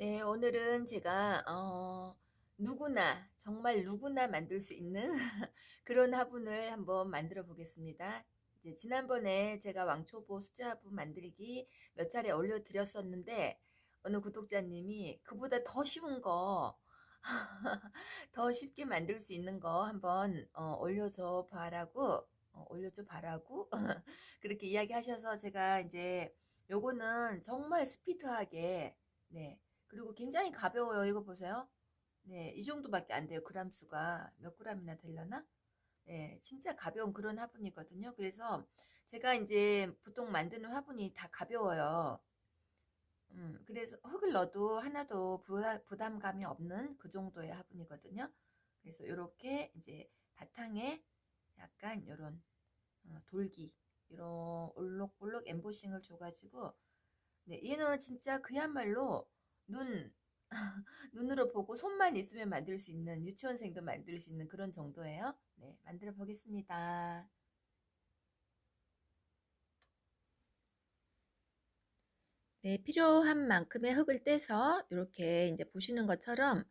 네, 오늘은 제가 어, 누구나 정말 누구나 만들 수 있는 그런 화분을 한번 만들어 보겠습니다. 이제 지난번에 제가 왕초보 수제 화분 만들기 몇 차례 올려 드렸었는데 어느 구독자님이 그보다 더 쉬운 거, 더 쉽게 만들 수 있는 거 한번 어, 올려줘 봐라고 어, 올려줘 봐라고 그렇게 이야기하셔서 제가 이제 요거는 정말 스피드하게 네. 그리고 굉장히 가벼워요. 이거 보세요. 네, 이 정도밖에 안 돼요. 그람 수가 몇 그램이나 되려나? 네, 진짜 가벼운 그런 화분이거든요. 그래서 제가 이제 보통 만드는 화분이 다 가벼워요. 음, 그래서 흙을 넣어도 하나도 부담, 부담감이 없는 그 정도의 화분이거든요. 그래서 이렇게 이제 바탕에 약간 이런 어, 돌기, 이런 올록볼록 엠보싱을 줘가지고, 네, 얘는 진짜 그야말로 눈, 눈으로 보고 손만 있으면 만들 수 있는 유치원생도 만들 수 있는 그런 정도예요. 네, 만들어 보겠습니다. 네, 필요한 만큼의 흙을 떼서 이렇게 이제 보시는 것처럼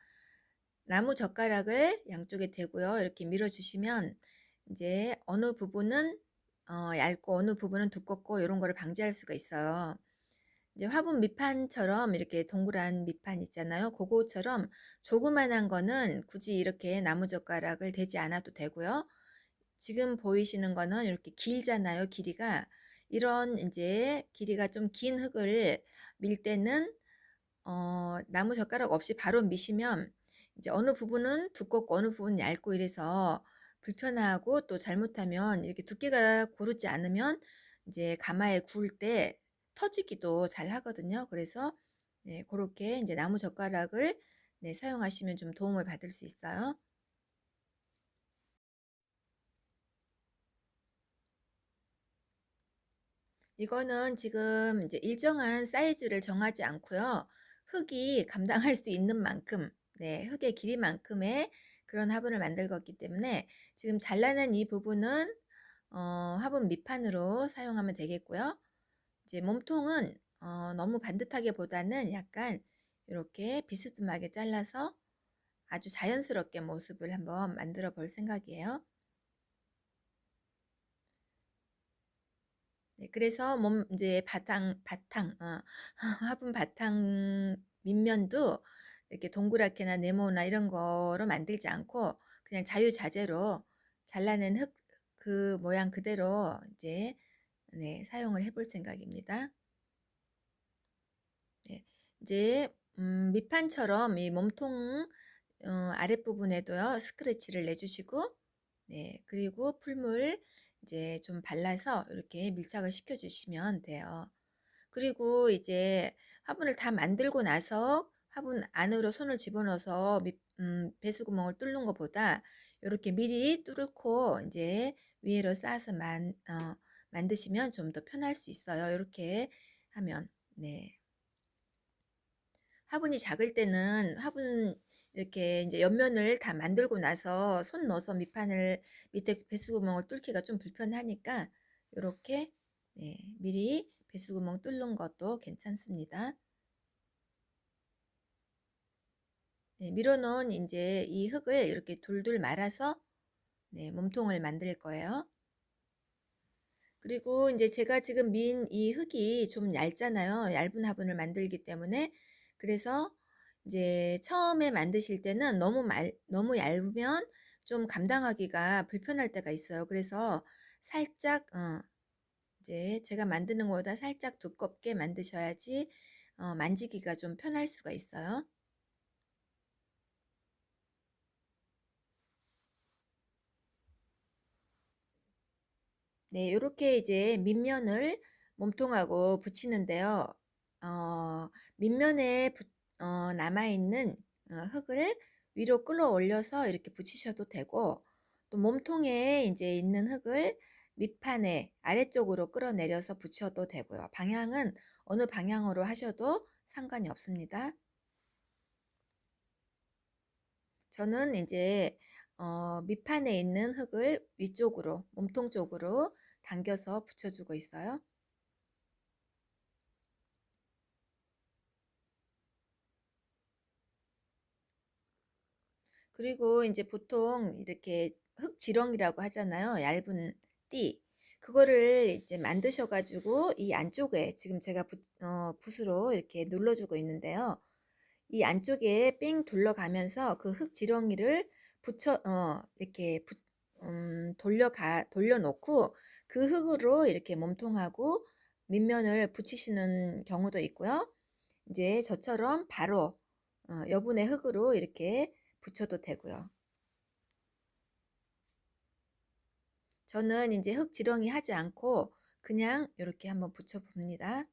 나무 젓가락을 양쪽에 대고요. 이렇게 밀어주시면 이제 어느 부분은 어, 얇고 어느 부분은 두껍고 이런 거를 방지할 수가 있어요. 이제 화분 밑판처럼 이렇게 동그란 밑판 있잖아요. 그거처럼 조그만한 거는 굳이 이렇게 나무젓가락을 대지 않아도 되고요. 지금 보이시는 거는 이렇게 길잖아요. 길이가. 이런 이제 길이가 좀 긴 흙을 밀 때는 어, 나무젓가락 없이 바로 미시면 이제 어느 부분은 두껍고 어느 부분은 얇고 이래서 불편하고 또 잘못하면 이렇게 두께가 고르지 않으면 이제 가마에 구울 때 터지기도 잘 하거든요. 그래서 네, 그렇게 이제 나무 젓가락을 네, 사용하시면 좀 도움을 받을 수 있어요. 이거는 지금 이제 일정한 사이즈를 정하지 않고요. 흙이 감당할 수 있는 만큼, 네, 흙의 길이만큼의 그런 화분을 만들 거기 때문에 지금 잘라낸 이 부분은 어, 화분 밑판으로 사용하면 되겠고요. 이제 몸통은 어, 너무 반듯하게보다는 약간 이렇게 비스듬하게 잘라서 아주 자연스럽게 모습을 한번 만들어 볼 생각이에요. 네, 그래서 몸 이제 바탕 바탕 어, 화분 바탕 밑면도 이렇게 동그랗게나 네모나 이런 거로 만들지 않고 그냥 자유자재로 잘라낸 흙 그 모양 그대로 이제 네, 사용을 해볼 생각입니다. 네, 이제 음, 밑판처럼 이 몸통 어, 아랫부분에도요 스크래치를 내주시고 네, 그리고 풀물 이제 좀 발라서 이렇게 밀착을 시켜주시면 돼요. 그리고 이제 화분을 다 만들고 나서 화분 안으로 손을 집어넣어서 밑, 음, 배수구멍을 뚫는 것보다 이렇게 미리 뚫고 이제 위로 쌓아서 만, 어, 만드시면 좀 더 편할 수 있어요. 이렇게 하면 네. 화분이 작을 때는 화분 이렇게 이제 옆면을 다 만들고 나서 손 넣어서 밑판을 밑에 배수구멍을 뚫기가 좀 불편하니까 이렇게 네, 미리 배수구멍 뚫는 것도 괜찮습니다. 네, 밀어놓은 이제 이 흙을 이렇게 돌돌 말아서 네, 몸통을 만들 거예요. 그리고 이제 제가 지금 민 이 흙이 좀 얇잖아요. 얇은 화분을 만들기 때문에 그래서 이제 처음에 만드실 때는 너무 말, 너무 얇으면 좀 감당하기가 불편할 때가 있어요. 그래서 살짝 어, 이제 제가 만드는 것보다 살짝 두껍게 만드셔야지 어, 만지기가 좀 편할 수가 있어요. 네, 이렇게 이제 밑면을 몸통하고 붙이는데요. 어, 밑면에 붙, 어, 남아있는 어, 흙을 위로 끌어올려서 이렇게 붙이셔도 되고, 또 몸통에 이제 있는 흙을 밑판에 아래쪽으로 끌어내려서 붙여도 되고요. 방향은 어느 방향으로 하셔도 상관이 없습니다. 저는 이제 어, 밑판에 있는 흙을 위쪽으로, 몸통 쪽으로 당겨서 붙여주고 있어요. 그리고 이제 보통 이렇게 흙지렁이라고 하잖아요. 얇은 띠. 그거를 이제 만드셔 가지고 이 안쪽에 지금 제가 붓, 어, 붓으로 이렇게 눌러주고 있는데요. 이 안쪽에 삥 둘러가면서 그 흙지렁이를 붙여 어, 이렇게 붙, 음, 돌려가 돌려놓고 그 흙으로 이렇게 몸통하고 밑면을 붙이시는 경우도 있고요. 이제 저처럼 바로 어, 여분의 흙으로 이렇게 붙여도 되고요. 저는 이제 흙 지렁이 하지 않고 그냥 이렇게 한번 붙여 봅니다.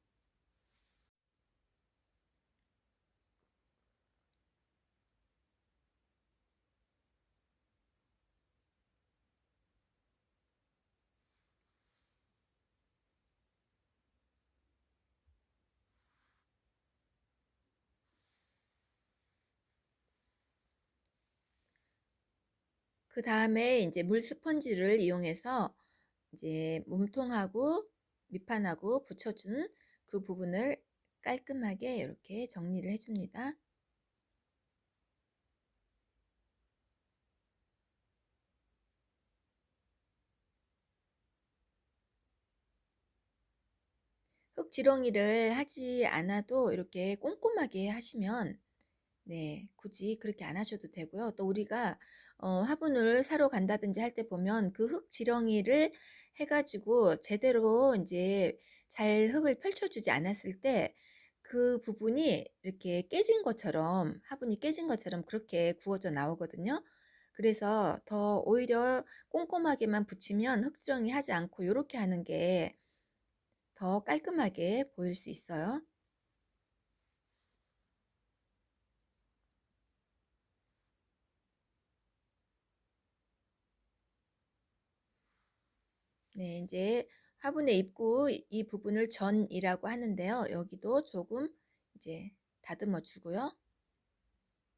그 다음에 이제 물 스펀지를 이용해서 이제 몸통하고 밑판하고 붙여준 그 부분을 깔끔하게 이렇게 정리를 해줍니다. 흙지렁이를 하지 않아도 이렇게 꼼꼼하게 하시면 네, 굳이 그렇게 안 하셔도 되고요. 또 우리가 어, 화분을 사러 간다든지 할 때 보면 그 흙 지렁이를 해가지고 제대로 이제 잘 흙을 펼쳐주지 않았을 때 그 부분이 이렇게 깨진 것처럼 화분이 깨진 것처럼 그렇게 구워져 나오거든요. 그래서 더 오히려 꼼꼼하게만 붙이면 흙지렁이 하지 않고 이렇게 하는 게 더 깔끔하게 보일 수 있어요. 네, 이제 화분의 입구 이 부분을 전이라고 하는데요. 여기도 조금 이제 다듬어 주고요.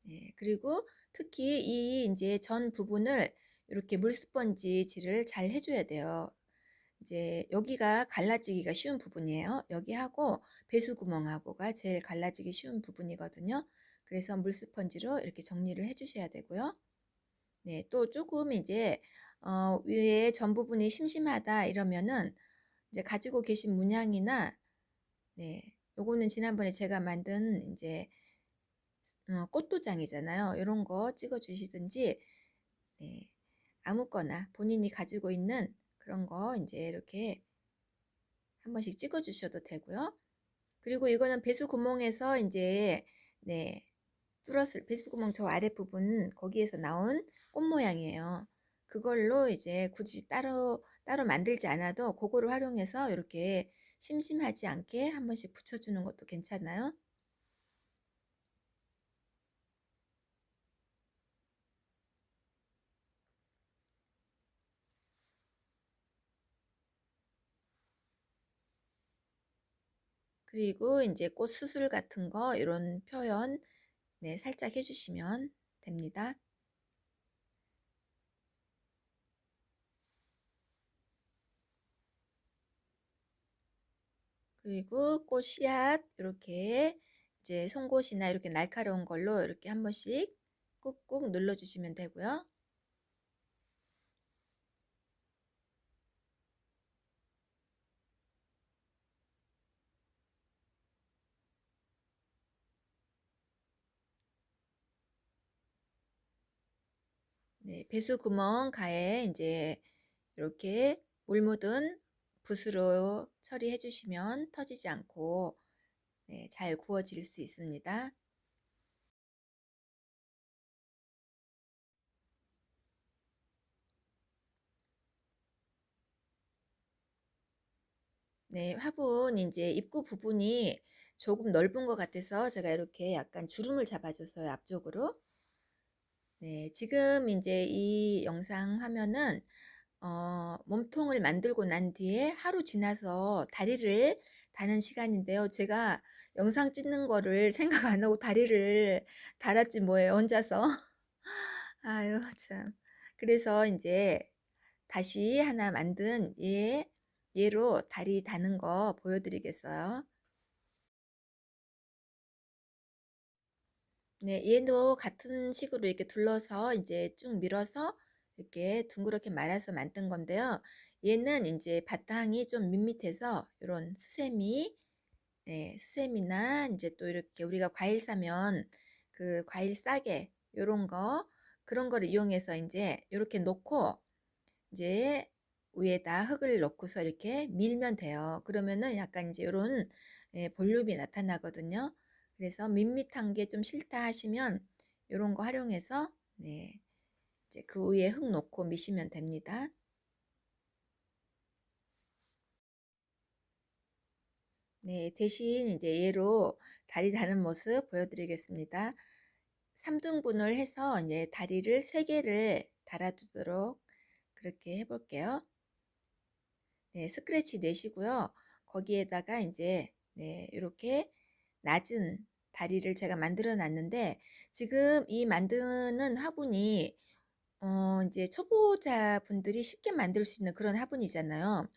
네, 그리고 특히 이 이제 전 부분을 이렇게 물 스펀지질을 잘 해줘야 돼요. 이제 여기가 갈라지기가 쉬운 부분이에요. 여기하고 배수구멍하고가 제일 갈라지기 쉬운 부분이거든요. 그래서 물 스펀지로 이렇게 정리를 해주셔야 되고요. 네, 또 조금 이제 어, 위에 전 부분이 심심하다 이러면은 이제 가지고 계신 문양이나 네, 요거는 지난번에 제가 만든 이제 어, 꽃도장이잖아요. 이런 거 찍어 주시든지 네, 아무거나 본인이 가지고 있는 그런 거 이제 이렇게 한 번씩 찍어 주셔도 되고요. 그리고 이거는 배수 구멍에서 이제 네, 뚫었을 배수 구멍 저 아랫 부분 거기에서 나온 꽃 모양이에요. 그걸로 이제 굳이 따로 따로 만들지 않아도 그거를 활용해서 이렇게 심심하지 않게 한 번씩 붙여주는 것도 괜찮아요. 그리고 이제 꽃 수술 같은 거 이런 표현 네, 살짝 해주시면 됩니다. 그리고 꽃 씨앗 이렇게 이제 송곳이나 이렇게 날카로운 걸로 이렇게 한 번씩 꾹꾹 눌러주시면 되고요. 네, 배수 구멍 가에 이제 이렇게 물 묻은 붓으로 처리해 주시면 터지지 않고 네, 잘 구워질 수 있습니다. 네, 화분 이제 입구 부분이 조금 넓은 것 같아서 제가 이렇게 약간 주름을 잡아줬어요, 앞쪽으로. 네, 지금 이제 이 영상 화면은 어, 몸통을 만들고 난 뒤에 하루 지나서 다리를 다는 시간인데요. 제가 영상 찍는 거를 생각 안 하고 다리를 달았지 뭐예요, 혼자서. 아유, 참. 그래서 이제 다시 하나 만든 얘, 얘로 다리 다는 거 보여드리겠어요. 네, 얘도 같은 식으로 이렇게 둘러서 이제 쭉 밀어서 이렇게 둥그렇게 말아서 만든 건데요. 얘는 이제 바탕이 좀 밋밋해서 이런 수세미, 네, 수세미나 이제 또 이렇게 우리가 과일 사면 그 과일 싸게 요런 거 그런 거를 이용해서 이제 이렇게 놓고 이제 위에다 흙을 넣고서 이렇게 밀면 돼요. 그러면은 약간 이제 요런 예, 볼륨이 나타나거든요. 그래서 밋밋한 게 좀 싫다 하시면 요런 거 활용해서 네. 이제 그 위에 흙 놓고 미시면 됩니다. 네, 대신 이제 얘로 다리 다는 모습 보여드리겠습니다. 3등분을 해서 이제 다리를 3개를 달아주도록 그렇게 해볼게요. 네, 스크래치 내시고요. 거기에다가 이제 네, 이렇게 낮은 다리를 제가 만들어 놨는데 지금 이 만드는 화분이 어, 이제 초보자 분들이 쉽게 만들 수 있는 그런 화분이잖아요.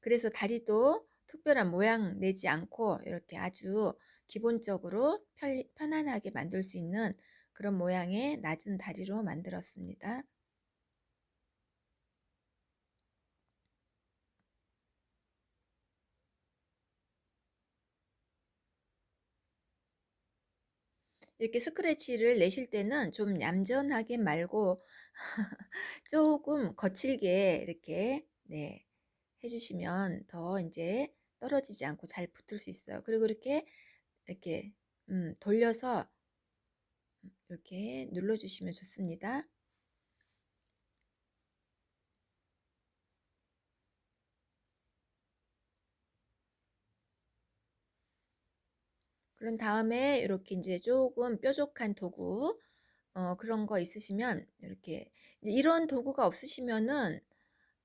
그래서 다리도 특별한 모양 내지 않고 이렇게 아주 기본적으로 편, 편안하게 만들 수 있는 그런 모양의 낮은 다리로 만들었습니다. 이렇게 스크래치를 내실 때는 좀 얌전하게 말고 조금 거칠게 이렇게 네, 해주시면 더 이제 떨어지지 않고 잘 붙을 수 있어요. 그리고 이렇게 이렇게 음, 돌려서 이렇게 눌러주시면 좋습니다. 그런 다음에 이렇게 이제 조금 뾰족한 도구 어, 그런 거 있으시면 이렇게 이런 도구가 없으시면은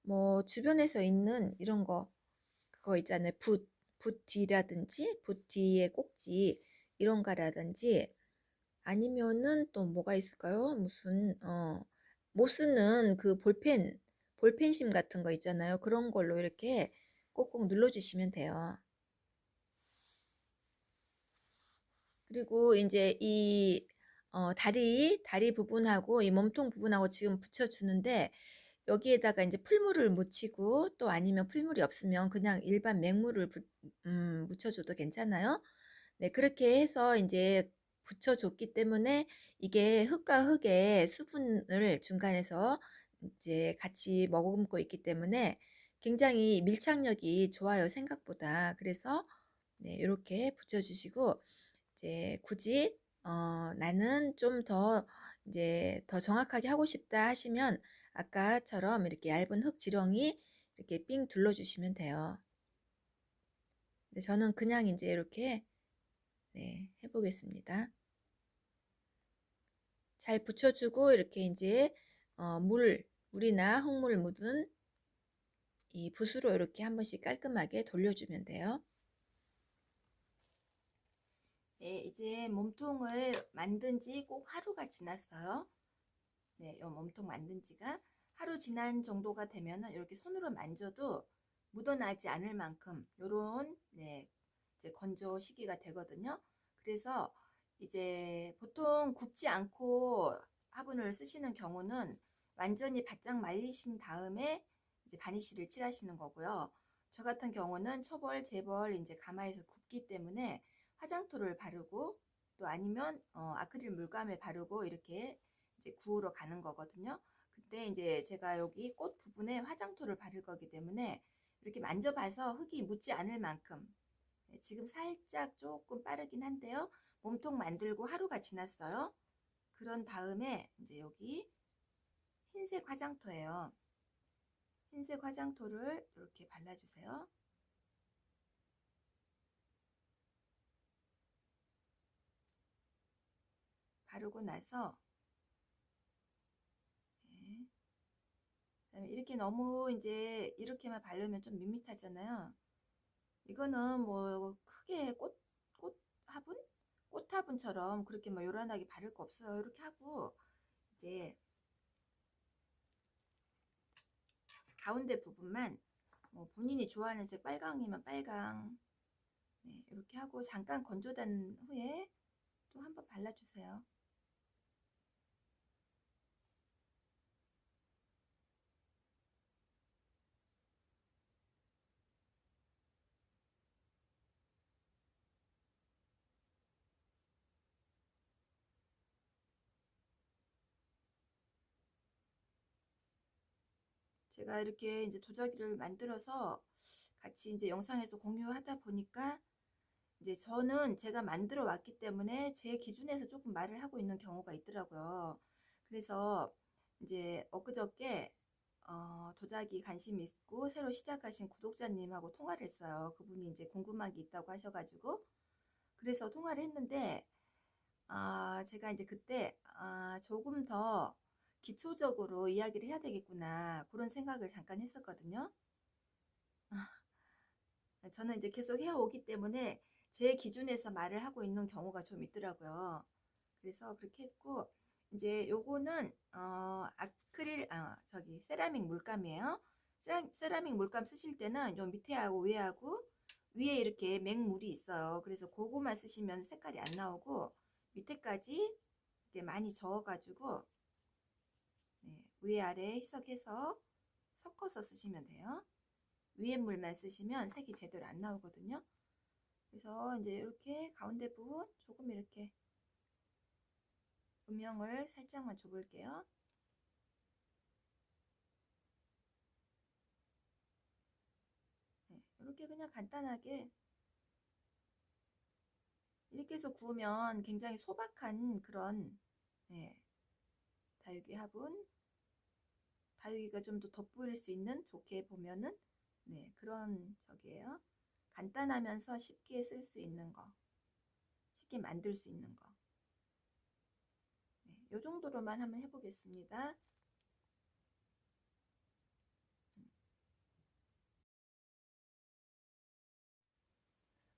뭐 주변에서 있는 이런 거 그거 있잖아요. 붓, 붓 뒤라든지 붓 뒤에 꼭지 이런 거라든지 아니면은 또 뭐가 있을까요? 무슨 어, 못 쓰는 그 볼펜 볼펜심 같은 거 있잖아요. 그런 걸로 이렇게 꼭꼭 눌러주시면 돼요. 그리고 이제 이 어, 다리 다리 부분하고 이 몸통 부분하고 지금 붙여주는데 여기에다가 이제 풀물을 묻히고 또 아니면 풀물이 없으면 그냥 일반 맹물을 부, 음, 묻혀줘도 괜찮아요. 네, 그렇게 해서 이제 붙여줬기 때문에 이게 흙과 흙의 수분을 중간에서 이제 같이 머금고 있기 때문에 굉장히 밀착력이 좋아요 생각보다 그래서 네, 이렇게 붙여주시고 이제 굳이 어, 나는 좀 더 이제 더 정확하게 하고 싶다 하시면 아까처럼 이렇게 얇은 흙 지렁이 이렇게 삥 둘러주시면 돼요. 네, 저는 그냥 이제 이렇게 네, 해보겠습니다. 잘 붙여주고 이렇게 이제 어, 물, 물이나 흙물 묻은 이 붓으로 이렇게 한 번씩 깔끔하게 돌려주면 돼요. 네, 이제 몸통을 만든 지 꼭 하루가 지났어요. 네, 이 몸통 만든 지가 하루 지난 정도가 되면 이렇게 손으로 만져도 묻어나지 않을 만큼 요런 네, 이제 건조 시기가 되거든요. 그래서 이제 보통 굽지 않고 화분을 쓰시는 경우는 완전히 바짝 말리신 다음에 이제 바니쉬를 칠하시는 거고요. 저 같은 경우는 초벌, 재벌 이제 가마에서 굽기 때문에 화장토를 바르고 또 아니면 어, 아크릴 물감을 바르고 이렇게 이제 구우러 가는 거거든요. 근데 이제 제가 여기 꽃 부분에 화장토를 바를 거기 때문에 이렇게 만져봐서 흙이 묻지 않을 만큼 네, 지금 살짝 조금 빠르긴 한데요. 몸통 만들고 하루가 지났어요. 그런 다음에 이제 여기 흰색 화장토예요. 흰색 화장토를 이렇게 발라주세요. 바르고 나서 네. 그다음에 이렇게 너무 이제 이렇게만 바르면 좀 밋밋하잖아요. 이거는 뭐 크게 꽃, 꽃 화분? 꽃 화분처럼 그렇게 뭐 요란하게 바를 거 없어요. 이렇게 하고 이제 가운데 부분만 뭐 본인이 좋아하는 색 빨강이면 빨강 네, 이렇게 하고 잠깐 건조된 후에 또 한번 발라주세요. 제가 이렇게 이제 도자기를 만들어서 같이 이제 영상에서 공유하다 보니까 이제 저는 제가 만들어 왔기 때문에 제 기준에서 조금 말을 하고 있는 경우가 있더라고요. 그래서 이제 엊그저께 어, 도자기 관심 있고 새로 시작하신 구독자님하고 통화를 했어요. 그분이 이제 궁금한 게 있다고 하셔가지고 그래서 통화를 했는데 아, 제가 이제 그때 아, 조금 더 기초적으로 이야기를 해야 되겠구나 그런 생각을 잠깐 했었거든요. 저는 이제 계속 해오기 때문에 제 기준에서 말을 하고 있는 경우가 좀 있더라고요. 그래서 그렇게 했고 이제 요거는 어, 아크릴 아 저기 세라믹 물감이에요. 세라, 세라믹 물감 쓰실 때는 요 밑에하고 위에하고 위에 이렇게 맹물이 있어요. 그래서 그거만 쓰시면 색깔이 안 나오고 밑에까지 이렇게 많이 저어가지고 네, 위에 아래 희석해서 섞어서 쓰시면 돼요. 위에 물만 쓰시면 색이 제대로 안 나오거든요. 그래서 이제 이렇게 가운데 부분 조금 이렇게 음영을 살짝만 줘볼게요. 네, 이렇게 그냥 간단하게 이렇게 해서 구우면 굉장히 소박한 그런 네, 다육이 화분 다육이가 좀 더 돋보일 수 있는 좋게 보면은 네 그런 저기에요. 간단하면서 쉽게 쓸 수 있는 거 쉽게 만들 수 있는 거. 네, 요 정도로만 한번 해보겠습니다.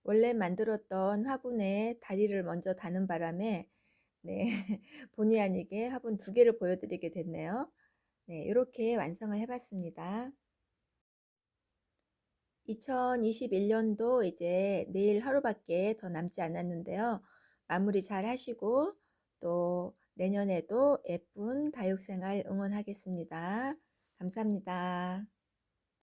원래 만들었던 화분에 다리를 먼저 다는 바람에 네, 본의 아니게 화분 두 개를 보여드리게 됐네요. 네, 이렇게 완성을 해봤습니다. 2021년도 이제 내일 하루밖에 더 남지 않았는데요. 마무리 잘 하시고 또 내년에도 예쁜 다육생활 응원하겠습니다. 감사합니다.